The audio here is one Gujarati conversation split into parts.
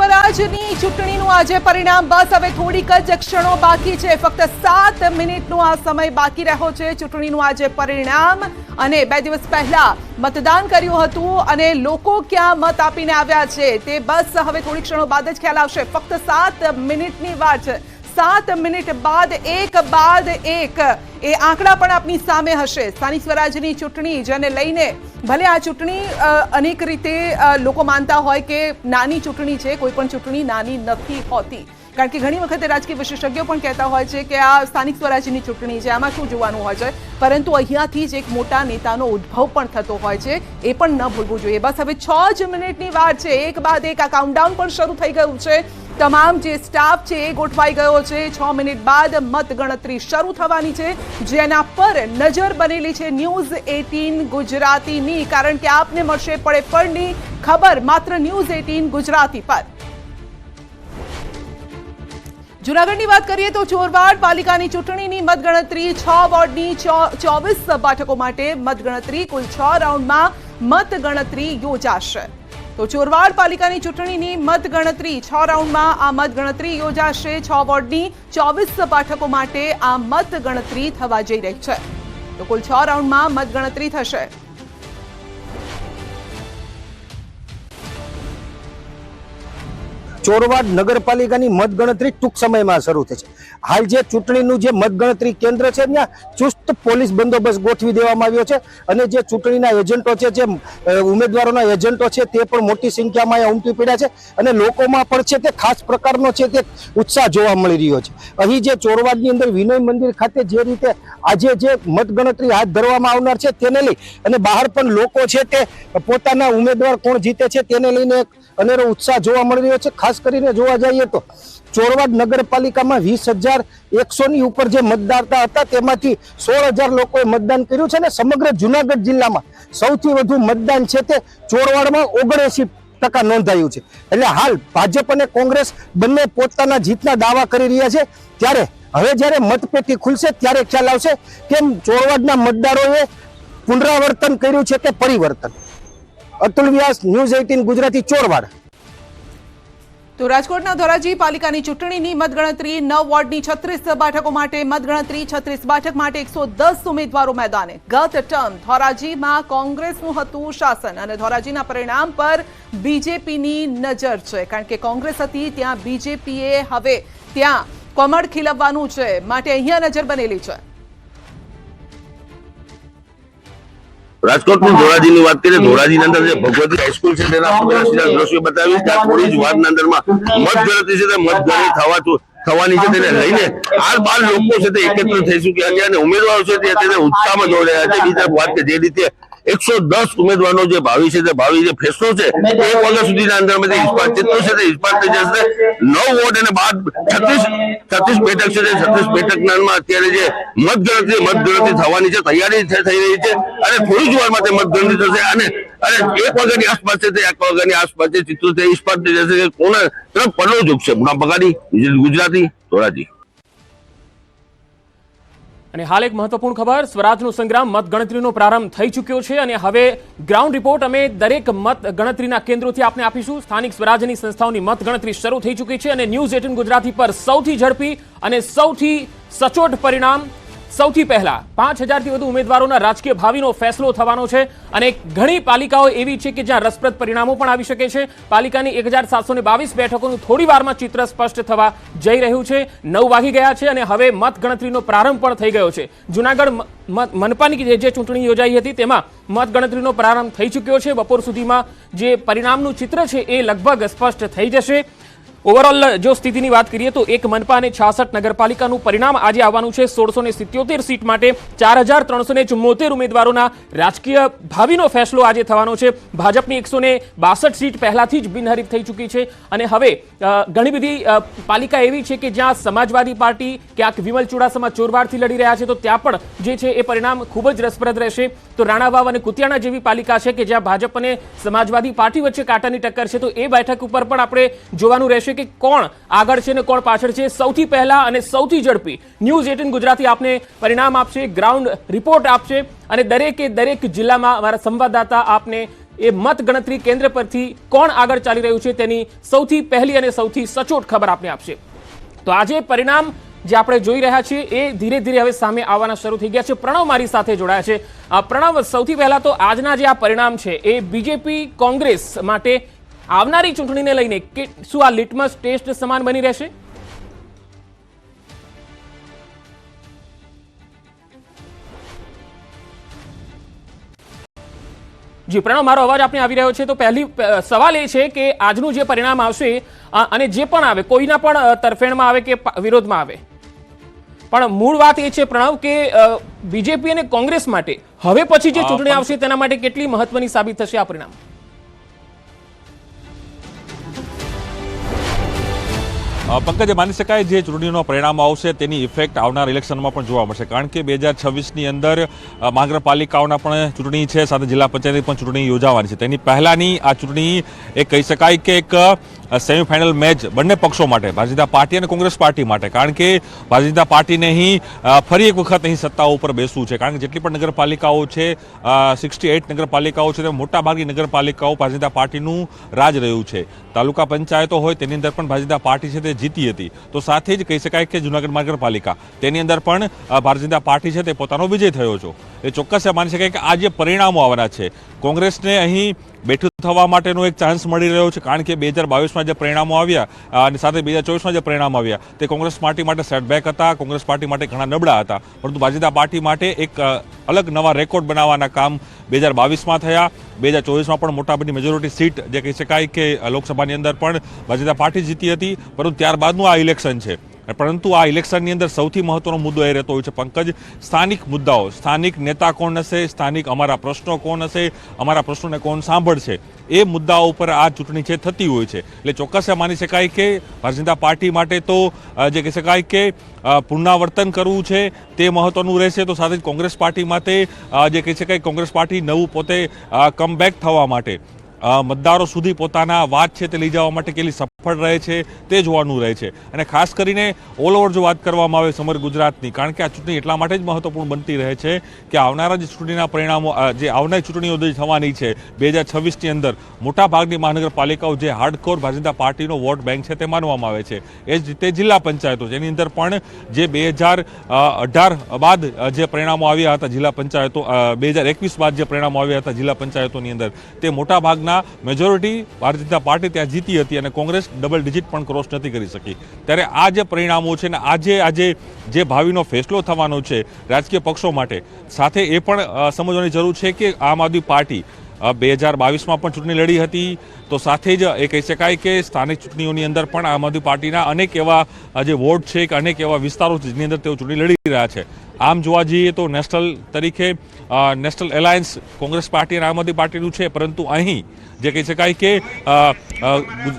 સ્વરાજની ચૂંટણીનું આજે પરિણામ. બસ હવે થોડીક જ ક્ષણો બાકી છે. ફક્ત સાત મિનિટનો આ સમય બાકી રહ્યો છે ચૂંટણીનું આજે પરિણામ. અને બે દિવસ પહેલા મતદાન કર્યું હતું અને લોકો ક્યાં મત આપીને આવ્યા છે તે બસ હવે થોડી ક્ષણો બાદ જ ખ્યાલ આવશે. ફક્ત સાત મિનિટની વાત છે. સાત મિનિટ બાદ, એક બાદ એક. એ આંકડા પણ આપની સામે હશે. સ્થાનિક સ્વરાજની ચૂંટણી, જેને લઈને ભલે આ ચૂંટણી અનેક રીતે લોકો માનતા હોય કે નાની ચૂંટણી છે, કોઈ પણ ચૂંટણી નાની નથી હોતી. કારણ કે ઘણી વખતે રાજકીય વિશેષજ્ઞો પણ કહેતા હોય છે કે આ સ્થાનિક સ્વરાજ્યની ચૂંટણી છે, આમાં શું જોવાનું હોય છે? પરંતુ અહીંયાથી જ એક મોટા નેતાનો ઉદ્ભવ પણ થતો હોય છે, એ પણ ન ભૂલવું જોઈએ. બસ હવે છ જ મિનિટની વાર છે. એક બાદ એક આ કાઉન્ટડાઉન પણ શરૂ થઈ ગયું છે. તમામ જે સ્ટાફ છે એ ગોઠવાઈ ગયો છે. છ મિનિટ બાદ મતગણતરી શરૂ થવાની છે. જેના પર નજર બનેલી છે ન્યૂઝ એટીન ગુજરાતીની. કારણ કે આપને મળશે પડે પડની ખબર. માત્ર ન્યૂઝ એટીન ગુજરાતી પર. જુનાગઢની વાત કરીએ તો ચોરવાડ પાલિકાની ચૂંટણીની મતગણતરી છ વોર્ડની ચોવીસ બેઠકો માટે મતગણતરી. કુલ છ રાઉન્ડમાં મતગણતરી યોજાશે. તો ચોરવાડ પાલિકાની ચૂંટણીની મતગણતરી. છ રાઉન્ડમાં આ મતગણતરી યોજાશે. છ વોર્ડની ચોવીસ બેઠકો માટે આ મતગણતરી થવા જઈ રહી છે. તો કુલ છ રાઉન્ડમાં મતગણતરી થશે. ચોરવાડ નગરપાલિકાની મતગણતરી ટૂંક સમયમાં શરૂ થશે હાલ જે ચૂંટણીનું જે મતગણતરી કેન્દ્ર છે, ત્યાં ચુસ્ત પોલીસ બંદોબસ્ત ગોઠવી દેવામાં આવ્યો છે. અને જે ચૂંટણીના એજન્ટો છે, જે ઉમેદવારોના એજન્ટો છે, તે પણ મોટી સંખ્યામાં અહીંયા ઉમટી પડ્યા છે. અને લોકોમાં પણ છે તે ખાસ પ્રકારનો છે તે ઉત્સાહ જોવા મળી રહ્યો છે. અહીં જે ચોરવાડની અંદર વિનય મંદિર ખાતે જે રીતે આજે જે મતગણતરી હાથ ધરવામાં આવનાર છે, તેને લઈ અને બહાર પણ લોકો છે તે પોતાના ઉમેદવાર કોણ જીતે છે, તેને લઈને એક અનેરો ઉત્સાહ જોવા મળી રહ્યો છે. ખાસ કરીને જોવા જઈએ તો ચોરવાડ નગરપાલિકામાં વીસ હજાર એકસો ની ઉપર જે મતદારતા હતા, તેમાંથી સોળ હજાર લોકોએ મતદાન કર્યું છે અને સમગ્ર જુનાગઢ જિલ્લામાં સૌથી વધુ મતદાન છે તે ચોરવાડમાં ઓગણએસી ટકા નોંધાયું છે. એટલે હાલ ભાજપ અને કોંગ્રેસ બંને પોતાના જીતના દાવા કરી રહ્યા છે. ત્યારે હવે જ્યારે મતપેટી ખુલશે, ત્યારે ખ્યાલ આવશે કેમ ચોરવાડના મતદારોએ પુનરાવર્તન કર્યું છે કે પરિવર્તન? Atul Vyas, news eighteen Gujarati, Chorwad. તો રાજકોટના ધોરાજી પાલિકાની ચૂંટણીની મતગણતરી, નવ વોર્ડની છત્રીસ બેઠકો માટે મતગણતરી, છત્રીસ બેઠક માટે એકસો દસ ઉમેદવારો મેદાને. ગત ટર્મ ધોરાજીમાં કોંગ્રેસનું હતું શાસન અને ધોરાજીના પરિણામ પર બીજેપીની નજર છે. કારણ કે કોંગ્રેસ હતી, ત્યાં બીજેપીએ હવે ત્યાં કમળ ખીલવવાનું છે. માટે અહીંયા નજર બનેલી છે. રાજકોટની ધોરાજીની વાત કરીએ ધોરાજીની અંદર જે ભગવતી હાઈસ્કૂલ છે તેના આપણે દ્રશ્યો બતાવીશ ત્યાં થોડી જ વારના અંદરમાં મતગણતરી છે તે મતગણતરી થવા થવાની છે તેને લઈને આ બાર લોકો છે તે એકત્ર થઈ ચુક્યા છે અને ઉમેદવારો છે તે તેને ઉત્સાહમાં જોઈ રહ્યા છે. બીજા વાત કે જે રીતે એકસો દસ ઉમેદવારનો જે ભાવિ છે તે ભાવિ જે ફેસલો છે એક વાગ્યા સુધીના અંદરમાં જે ઇસ્પાત ચિત્રો છે તે ઇસ્પાત થઈ જશે. નવ વોટ અને બાદ છત્રીસ છત્રીસ બેઠક છે તે છત્રીસ બેઠકમાં અત્યારે જે મતગણતરી મતગણતરી થવાની છે તૈયારી થઈ રહી છે. અને થોડી જ વારમાં તે મતગણતરી થશે અને અને એક વાગ્યાની આસપાસ છે તે એક વાગ્યાની આસપાસ છે ચિત્રો તે ઇસ્પાત થઈ જશે કે કોના તરફ પડલો ઝૂકશે? મુના બગાડી ગુજરાતી ધોરાજી. અને હાલ એક મહત્વપૂર્ણ ખબર, સ્વરાજનો સંગ્રામ મતગણતરીનો પ્રારંભ થઈ ચૂક્યો છે અને હવે ગ્રાઉન્ડ રિપોર્ટ અમે દરેક મત ગણતરીના કેન્દ્રોથી આપને આપીશું. સ્થાનિક સ્વરાજની સંસ્થાઓની મતગણતરી શરૂ થઈ ચૂકી છે અને ન્યૂઝ એટીન ગુજરાતી પર સૌથી ઝડપી અને સૌથી સચોટ પરિણામ સૌથી પહેલા પાંચ હજારથી વધુ ઉમેદવારોના રાજકીય ભાવિનો ફેસલો થવાનો છે અને ઘણી પાલિકાઓ એવી છે કે જ્યાં રસપ્રદ પરિણામો પણ આવી શકે છે. પાલિકાની એક હજાર સાતસો ને બાવીસ બેઠકોનું થોડી વારમાં ચિત્ર સ્પષ્ટ થવા જઈ રહ્યું છે. નવ વાગી ગયા છે અને હવે મત ગણતરીનો પ્રારંભ પણ થઈ ગયો છે. જુનાગઢ મનપાની જે ચૂંટણી યોજાઈ હતી તેમાં મત ગણતરીનો પ્રારંભ થઈ ચૂક્યો છે. બપોર સુધીમાં જે પરિણામનું ચિત્ર છે એ લગભગ સ્પષ્ટ થઈ જશે. ઓવરઓલ જો સ્થિતિની વાત કરીએ તો એક મનપા અને છાસઠ નગરપાલિકાનું પરિણામ આજે આવવાનું છે સોળસો ને સિત્યોતેર સીટ માટે. ચાર હજાર ત્રણસો ચુમ્મોતેર ઉમેદવારોના રાજકીય ભાવિનો ફેસલો આજે થવાનો છે. ભાજપની એકસો બાસઠ સીટ પહેલાથી જ બિનહરીફ થઈ ચૂકી છે. અને હવે ઘણી બધી પાલિકા એવી છે કે જ્યાં સમાજવાદી પાર્ટી ક્યાંક વિમલ ચુડાસમા ચોરવાડથી લડી રહ્યા છે, તો ત્યાં પણ જે છે એ પરિણામ ખૂબ જ રસપ્રદ રહેશે. તો રાણાવાવ અને કુતિયાણા જેવી પાલિકા છે કે જ્યાં ભાજપ અને સમાજવાદી પાર્ટી વચ્ચે કાંટાની ટક્કર છે, તો એ બેઠક ઉપર પણ આપણે જોવાનું રહેશે. કે કોણ આગળ છે ને કોણ પાછળ છે? સૌથી પહેલા અને સૌથી ઝડપી ન્યૂઝ એટીન ગુજરાતી આપને પરિણામ આપશે, ગ્રાઉન્ડ રિપોર્ટ આપશે અને દરેકે દરેક જિલ્લામાં અમારા સંવાદદાતા આપને એ મતગણતરી કેન્દ્ર પરથી કોણ આગળ ચાલી રહ્યું છે તેની સૌથી પહેલી અને સૌથી સચોટ ખબર આપને આપશે. તો આજે પરિણામ જે આપણે જોઈ રહ્યા છીએ એ ધીરે ધીરે હવે સામે આવવાના શરૂ થઈ ગયા છે. પ્રણવ મારી સાથે જોડાયા છે. પ્રણવ, સૌથી પહેલા તો આજના જે આ પરિણામ છે એ બીજેપી કોંગ્રેસ માટે આવનારી ચૂંટણીને લઈને શું આ લિટમસ ટેસ્ટ સમાન બની રહેશે? જી પ્રણવ મારો અવાજ આપને આવી રહ્યો છે? તો પહેલી સવાલ એ છે કે આજનું જે પરિણામ આવશે અને જે પણ આવે કોઈના પણ તરફેણમાં આવે કે વિરોધમાં આવે? પણ મૂળ વાત એ છે પ્રણવ કે બીજેપી અને કોંગ્રેસ માટે હવે પછી જે ચૂંટણી આવશે તેના માટે કેટલી મહત્વની સાબિત થશે આ પરિણામ? પંકજે, માની શકાય જે ચૂંટણીનો પરિણામ આવશે, તેની ઇફેક્ટ આવનાર ઇલેક્શનમાં પણ જોવા મળશે. કારણ કે બે હજાર છવ્વીસની અંદર મહાનગરપાલિકાઓના પણ ચૂંટણી છે, સાથે જિલ્લા પંચાયતની પણ ચૂંટણી યોજાવાની છે. તેની પહેલાંની આ ચૂંટણી એ કહી શકાય કે એક સેમીફાઇનલ મેચ બંને પક્ષો માટે, ભારતીય જનતા પાર્ટી અને કોંગ્રેસ પાર્ટી માટે. કારણ કે ભારતીય જનતા પાર્ટીને અહીં ફરી એક વખત અહીં સત્તા ઉપર બેસવું છે. કારણ કે જેટલી પણ નગરપાલિકાઓ છે સિક્સટી એઇટ નગરપાલિકાઓ છે, તેમાં મોટાભાગની નગરપાલિકાઓ ભારતીય જનતા પાર્ટીનું રાજ રહ્યું છે. તાલુકા પંચાયતો હોય, તેની અંદર પણ ભારતીય જનતા પાર્ટી છે તે જીતી હતી. તો સાથે જ કહી શકાય કે જૂનાગઢ નગરપાલિકા તેની અંદર પણ ભારતીય જનતા પાર્ટી છે તે પોતાનો વિજય થયો છે. એ ચોક્કસ માની શકાય કે આ જે પરિણામો આવવાના છે. કોંગ્રેસને અહીં બેઠું થવા માટેનો એક ચાન્સ મળી રહ્યો છે. કારણ કે બે હજાર બાવીસમાં જે પરિણામો આવ્યા અને સાથે બે હજાર ચોવીસમાં જે પરિણામ આવ્યા, તે કોંગ્રેસ પાર્ટી માટે સેટબેક હતા, કોંગ્રેસ પાર્ટી માટે ઘણા નબળા હતા. પરંતુ ભાજપા પાર્ટી માટે એક અલગ નવા રેકોર્ડ બનાવવાના કામ બે હજાર બાવીસમાં થયા. બે હજાર ચોવીસમાં પણ મોટાભાગની મેજોરિટી સીટ જે કહી શકાય કે લોકસભાની અંદર પણ ભાજપા પાર્ટી જીતી હતી. પરંતુ ત્યારબાદનું આ ઇલેક્શન છે. પરંતુ આ ઇલેક્શનની અંદર સૌથી મહત્વનો મુદ્દો એ રહેતો હોય છે, પંકજ, સ્થાનિક મુદ્દાઓ. સ્થાનિક નેતા કોણ હશે? સ્થાનિક અમારા પ્રશ્નો કોણ હશે? અમારા પ્રશ્નોને કોણ સાંભળશે? એ મુદ્દાઓ ઉપર આ ચૂંટણી છે, થતી હોય છે. એટલે ચોક્કસ માની શકાય કે ભારતીય પાર્ટી માટે તો જે કહી શકાય કે પુનરાવર્તન કરવું છે, તે મહત્વનું રહેશે. તો સાથે જ કોંગ્રેસ પાર્ટી માટે જે કહી શકાય કોંગ્રેસ પાર્ટી નવું પોતે કમબેક થવા માટે મતદારો સુધી પોતાના વાત છે તે લઈ જવા માટે કેટલી સફળ રહે છે, તે જોવાનું રહે છે. અને ખાસ કરીને ઓલ ઓવર જો વાત કરવામાં આવે સમગ્ર ગુજરાતની, કારણ કે આ ચૂંટણી એટલા માટે જ મહત્વપૂર્ણ બનતી રહે છે કે આવનારા જે ચૂંટણીના પરિણામો જે આવનારી ચૂંટણીઓ જે થવાની છે, બે હજાર છવ્વીસની અંદર મોટાભાગની મહાનગરપાલિકાઓ જે હાર્ડકોર ભારતીય પાર્ટીનો વોટ બેંક છે તે માનવામાં આવે છે. એ જ રીતે જિલ્લા પંચાયતો, જેની અંદર પણ જે બે હજાર અઢાર બાદ જે પરિણામો આવ્યા હતા જિલ્લા પંચાયતો બે હજાર એકવીસ બાદ જે પરિણામો આવ્યા હતા જિલ્લા પંચાયતોની અંદર, તે મોટા ભાગના મેજોરિટી ભારતીય જનતા પાર્ટી ત્યાં જીતી હતી અને કોંગ્રેસ ડબલ ડિજિટ પણ ક્રોસ નથી કરી શકી. ત્યારે આ જે પરિણામો છે ને આજે આજે જે ભાવિનો ફેસલો થવાનો છે રાજકીય પક્ષો માટે, સાથે એ પણ સમજવાની જરૂર છે કે આમ આદમી પાર્ટી બે હજાર બાવીસમાં પણ ચૂંટણી લડી હતી, તો સાથે જ એ કહી શકાય કે સ્થાનિક ચૂંટણીઓની અંદર પણ આમ આદમી પાર્ટીના અનેક એવા જે વોર્ડ છે કે અનેક એવા વિસ્તારો છે, જેની અંદર તેઓ ચૂંટણી લડી રહ્યા છે. આમ જોવા જઈએ તો નેશનલ તરીકે નેશનલ એલાયન્સ કોંગ્રેસ પાર્ટી અને આમ આદમી પાર્ટીનું છે, પરંતુ અહીં જે કહી શકાય કે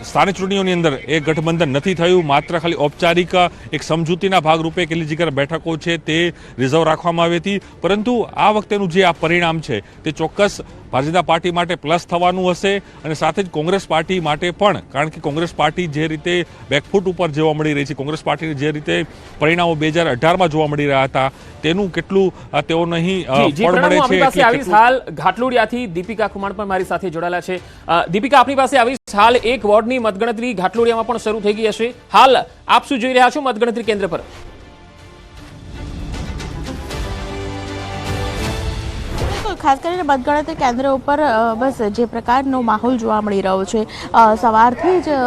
સ્થાનિક ચૂંટણીઓની અંદર એ ગઠબંધન નથી થયું. માત્ર ખાલી ઔપચારિક એક સમજૂતીના ભાગરૂપે કેટલી જગ્યા બેઠકો છે તે રિઝર્વ રાખવામાં આવી હતી. પરંતુ આ વખતેનું જે આ પરિણામ છે તે ચોક્કસ ભારતીય જનતા પાર્ટી માટે પ્લસ થવાનું હશે અને સાથે જ કોંગ્રેસ પાર્ટી માટે પણ કારણ કે કોંગ્રેસ પાર્ટી જે રીતે બેકફૂટ ઉપર જોવા મળી રહી છે કોંગ્રેસ પાર્ટીને જે રીતે પરિણામો બે હજાર અઢારમાં જોવા મળી રહ્યા હતા તેનું કેટલું તેઓ નહીં ફળ મળે છે હાલ ઘાટલોડિયાથી દીપિકા કુમાર પણ મારી સાથે જોડાયેલા છે. દીપિકા, આપની પાસે આવી હાલ એક વોર્ડની મતગણતરી ઘાટલોડિયામાં પણ શરૂ થઈ ગઈ હશે. હાલ આપ શું જોઈ રહ્યા છો મતગણતરી કેન્દ્ર પર? ખાસ કરીને મતગણતરી કેન્દ્ર ઉપર બસ જે પ્રકારનો માહોલ જોવા મળી રહ્યો છે સવારથી જ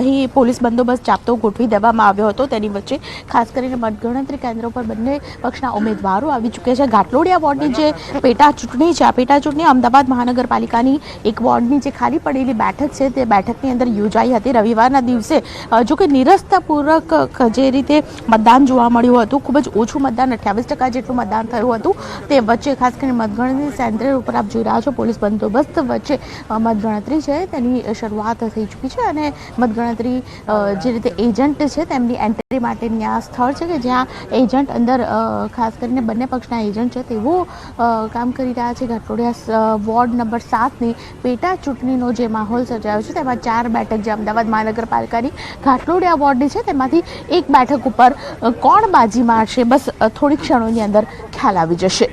અહીં પોલીસ બંદોબસ્ત ચાપતો ગોઠવી દેવામાં આવ્યો હતો. તેની વચ્ચે ખાસ કરીને મતગણતરી કેન્દ્ર ઉપર બંને પક્ષના ઉમેદવારો આવી ચૂક્યા છે. ઘાટલોડિયા વોર્ડની જે પેટા ચૂંટણી છે, આ પેટા ચૂંટણી અમદાવાદ મહાનગરપાલિકાની એક વોર્ડની જે ખાલી પડેલી બેઠક છે, તે બેઠકની અંદર યોજાઈ હતી. રવિવારના દિવસે જોકે નિરસ્તાપૂર્વક જે રીતે મતદાન જોવા મળ્યું હતું, ખૂબ જ ઓછું મતદાન, અઠ્યાવીસ ટકા જેટલું મતદાન થયું હતું. તે વચ્ચે ખાસ કરીને મતગણતરી સેન્ટર ઉપર આપ જોઈ રહ્યા છો, પોલીસ બંદોબસ્ત વચ્ચે મતગણતરી છે. તેની શરૂઆત થઈ ચૂકી છે અને મતગણતરી જે રીતે એજન્ટ છે, તેમની એન્ટ્રી માટેની આ સ્થળ છે કે જ્યાં એજન્ટ અંદર ખાસ કરીને બંને પક્ષના એજન્ટ છે, તેઓ કામ કરી રહ્યા છે. ઘાટલોડિયા વોર્ડ નંબર સાતની પેટા ચૂંટણીનો જે માહોલ સર્જાયો છે, તેમાં ચાર બેઠક જે અમદાવાદ મહાનગરપાલિકાની. ઘાટલોડિયા વોર્ડની છે, તેમાંથી એક બેઠક ઉપર કોણ બાજી મારશે. બસ થોડી ક્ષણોની અંદર ખ્યાલ આવી જશે.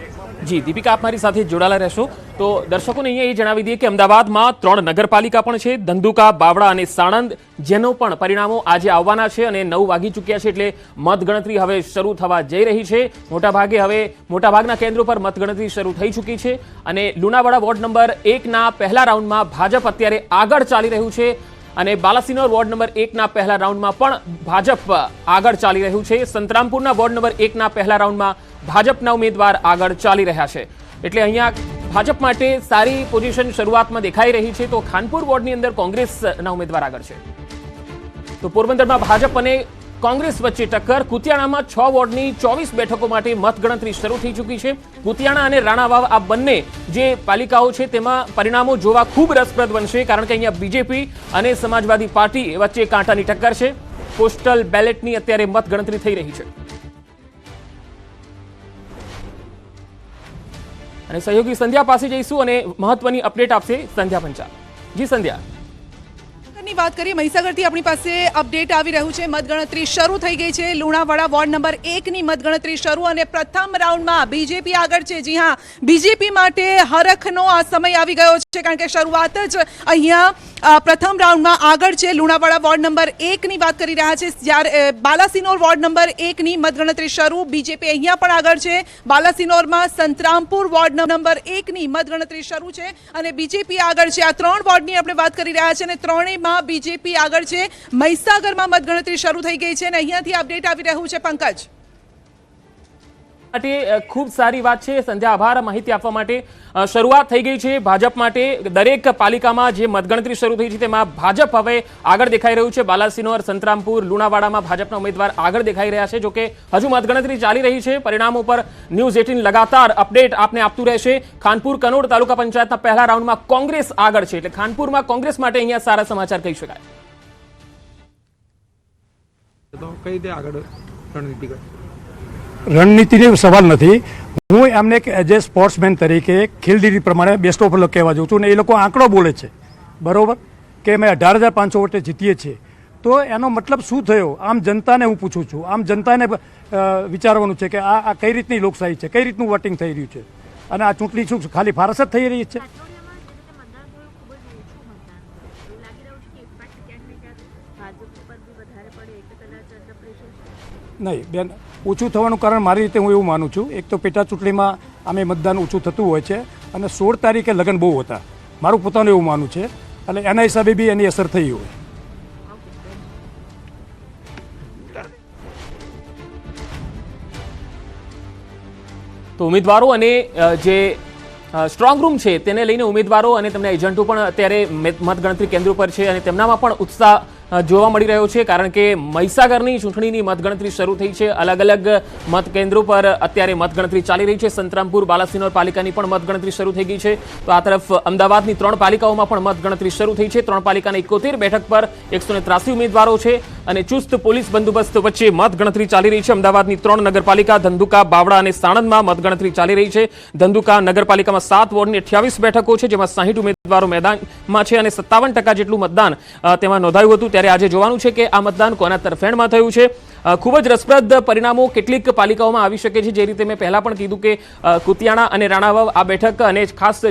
જી, દીપિકા આપ મારી સાથે જોડાયેલા રહેશો. તો દર્શકોને અહીંયા એ જણાવી દઈએ કે અમદાવાદમાં ત્રણ નગરપાલિકા પણ છે, ધંધુકા, બાવળા અને સાણંદ, જેનો પણ પરિણામો આજે આવવાના છે અને નવ વાગી ચૂક્યા છે એટલે મતગણતરી હવે શરૂ થવા જઈ રહી છે. મોટાભાગે હવે મોટાભાગના કેન્દ્રો પર મતગણતરી શરૂ થઈ ચૂકી છે અને લુણાવાડા વોર્ડ નંબર એકના પહેલા રાઉન્ડમાં ભાજપ અત્યારે આગળ ચાલી રહ્યું છે. અને બાલાસિનોર વોર્ડ નંબર એકના પહેલા રાઉન્ડમાં પણ ભાજપ આગળ ચાલી રહ્યું છે. સંતરામપુરના વોર્ડ નંબર એકના પહેલા રાઉન્ડમાં ભાજપના ઉમેદવાર આગળ ચાલી રહ્યા છે. એટલે અહીંયા ભાજપ માટે સારી પોઝિશન શરૂઆતમાં દેખાઈ રહી છે. તો ખાનપુર વોર્ડની અંદર કોંગ્રેસના ઉમેદવાર આગળ છે. તો પોરબંદરમાં ભાજપ અને કોંગ્રેસ વચ્ચે ટક્કર. કુતિયાણામાં છ વોર્ડની ચોવીસ બેઠકો માટે મતગણતરી શરૂ થઈ ચૂકી છે. કુતિયાણા અને રાણાવાવ આ બંને જે પાલિકાઓ છે, તેમાં પરિણામો જોવા ખૂબ રસપ્રદ બનશે, કારણ કે અહીંયા બીજેપી અને સમાજવાદી પાર્ટી વચ્ચે કાંટાની ટક્કર છે. પોસ્ટલ બેલેટની અત્યારે મતગણતરી થઈ રહી છે. અને સહયોગી સંધ્યા પાસે જઈશું અને મહત્વની અપડેટ આપશે સંધ્યા પંચાલ. જી સંધ્યા. ની વાત કરીએ, મહીસાગરથી આપણી પાસે અપડેટ આવી રહ્યું છે. મતગણતરી શરૂ થઈ ગઈ છે. લુણાવાડા વોર્ડ નંબર એકની મતગણતરી શરૂ અને પ્રથમ રાઉન્ડમાં બીજેપી આગળ છે. જી હા બીજેપી માટે હરખનો આ સમય આવી ગયો છે, કારણ કે શરૂઆત જ અહીંયા પ્રથમ રાઉન્ડમાં આગળ છે. લુણાવાડા વોર્ડ નંબર એકની વાત કરી રહ્યા છે. જ્યારે બાલાસિનોર વોર્ડ નંબર એકની મતગણતરી શરૂ. બીજેપી અહીંયા પણ આગળ છે. બાલાસિનોરમાં સંતરામપુર વોર્ડ નંબર એકની મતગણતરી શરૂ છે અને બીજેપી આગળ છે. આ ત્રણ વોર્ડની આપણે વાત કરી રહ્યા છે અને ત્રણેયમાં બીજેપી આગળ છે. મહીસાગરમાં મતગણતરી શરૂ થઈ ગઈ છે અને અહીંયાથી અપડેટ આવી રહ્યું છે પંકજ. માટે ખૂબ સારી વાત છે. સંધ્યા, આભાર માહિતી આપવા માટે શરૂઆત થઈ ગઈ છે ભાજપ માટે. દરેક પાલિકામાં જે મતગણતરી શરૂ થઈ છે તેમાં ભાજપ હવે આગળ દેખાઈ રહ્યું છે. બાલાસિનોર, સંતરામપુર, લુણાવાડામાં ભાજપના ઉમેદવાર આગળ દેખાઈ રહ્યા છે જોકે હજુ મતગણતરી ચાલી રહી છે. પરિણામો પર ન્યૂઝ એટીન લગાતાર અપડેટ આપને આપતું રહેશે. ખાનપુર, કનોડ તાલુકા પંચાયતના પહેલા રાઉન્ડમાં કોંગ્રેસ આગળ છે એટલે ખાનપુરમાં કોંગ્રેસ માટે અહીંયા સારા સમાચાર કહી શકાય. કઈ રીતે આગળ રણનીતિ કરે? રણનીતિનો સવાલ નથી. હું એમને એઝ એ સ્પોર્ટ્સમેન તરીકે ખેલદીદી પ્રમાણે બેસ્ટ ઓફ કહેવા જાઉં છું ને એ લોકો આંકડો બોલે છે. બરાબર? કે અમે અઢાર હજાર પાંચસો વોટે જીતીએ છીએ. તો એનો મતલબ શું થયો? આમ જનતાને હું પૂછું છું. આમ જનતાને વિચારવાનું છે કે આ આ કઈ રીતની લોકશાહી છે? કઈ રીતનું વોટિંગ થઈ રહ્યું છે? અને આ ચૂંટણી શું ખાલી ફારસ જ થઈ રહી છે? નહીં, બેન. ઓછું થવાનું કારણ મારી રીતે હું એવું માનું છું. એક તો પેટા ચૂંટણીમાં અમે મતદાન ઓછું થતું હોય છે અને સોળ તારીખે લગ્ન બહુ હતા. મારું પોતાનું એવું માનવું છે. એટલે એના હિસાબે બી એની અસર થઈ હોય. તો ઉમેદવારો અને જે સ્ટ્રોંગ રૂમ છે, તેને લઈને ઉમેદવારો અને તેમના એજન્ટો પણ અત્યારે મત- મતગણતરી કેન્દ્રો પર છે અને તેમનામાં પણ ઉત્સાહ જોવા મળી રહ્યો છે, કારણ કે મહીસાગરની ચૂંટણીની મતગણતરી શરૂ થઈ છે. અલગ અલગ મત કેન્દ્રો પર અત્યારે મતગણતરી ચાલી રહી છે. સંતરામપુર, બાલાસિનોર પાલિકાની પણ મતગણતરી શરૂ થઈ ગઈ છે. તો આ તરફ અમદાવાદની ત્રણ પાલિકાઓમાં પણ મતગણતરી શરૂ થઈ છે. ત્રણ પાલિકાની એકોતેર બેઠક પર એકસો ઉમેદવારો છે અને ચુસ્ત પોલીસ બંદોબસ્ત વચ્ચે મતગણતરી ચાલી રહી છે. અમદાવાદની ત્રણ નગરપાલિકા, ધંધુકા બાવડા અને સાણંદમાં મતગણતરી ચાલી રહી છે. ધંધુકા નગરપાલિકામાં સાત વોર્ડની અઠ્યાવીસ બેઠકો છે, જેમાં સાહીઠ ઉમેદવારો મેદાનમાં છે અને સત્તાવન ટકા જેટલું મતદાન તેમાં નોંધાયું હતું. ત્યારે આજે જોવાનું છે કે આ મતદાન કોના તરફેણમાં થયું છે. ખૂબ જ રસપ્રદ પરિણામો કેટલીક પાલિકાઓમાં આવી શકે છે. જે રીતે મેં પહેલા પણ કીધું કે કુતિયાણા અને રાણાવાવ આ બેઠક અને ખાસ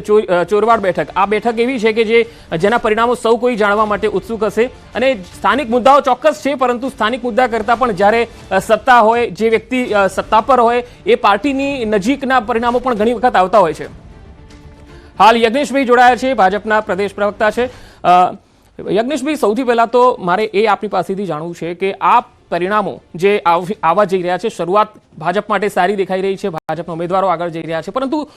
ચોરવાડ બેઠક, આ બેઠક એવી છે કે જે જેના પરિણામો સૌ કોઈ જાણવા માટે ઉત્સુક હશે. અને સ્થાનિક મુદ્દાઓ ચોક્કસ છે, પરંતુ સ્થાનિક મુદ્દા કરતાં પણ જ્યારે સત્તા હોય, જે વ્યક્તિ સત્તા પર હોય, એ પાર્ટીની નજીકના પરિણામો પણ ઘણી વખત આવતા હોય છે. હાલ યજ્ઞેશભાઈ જોડાયા છે, ભાજપના પ્રદેશ પ્રવક્તા છે. યજ્ઞેશભાઈ, સૌથી પહેલા તો મારે એ આપની પાસેથી જાણવું છે કે આ પરિણામો જે આવ- આવવા જઈ રહ્યા છે, શરૂઆત ભાજપ માટે સારી દેખાઈ રહી છે, ભાજપના ઉમેદવારો આગળ જઈ રહ્યા છે, પરંતુ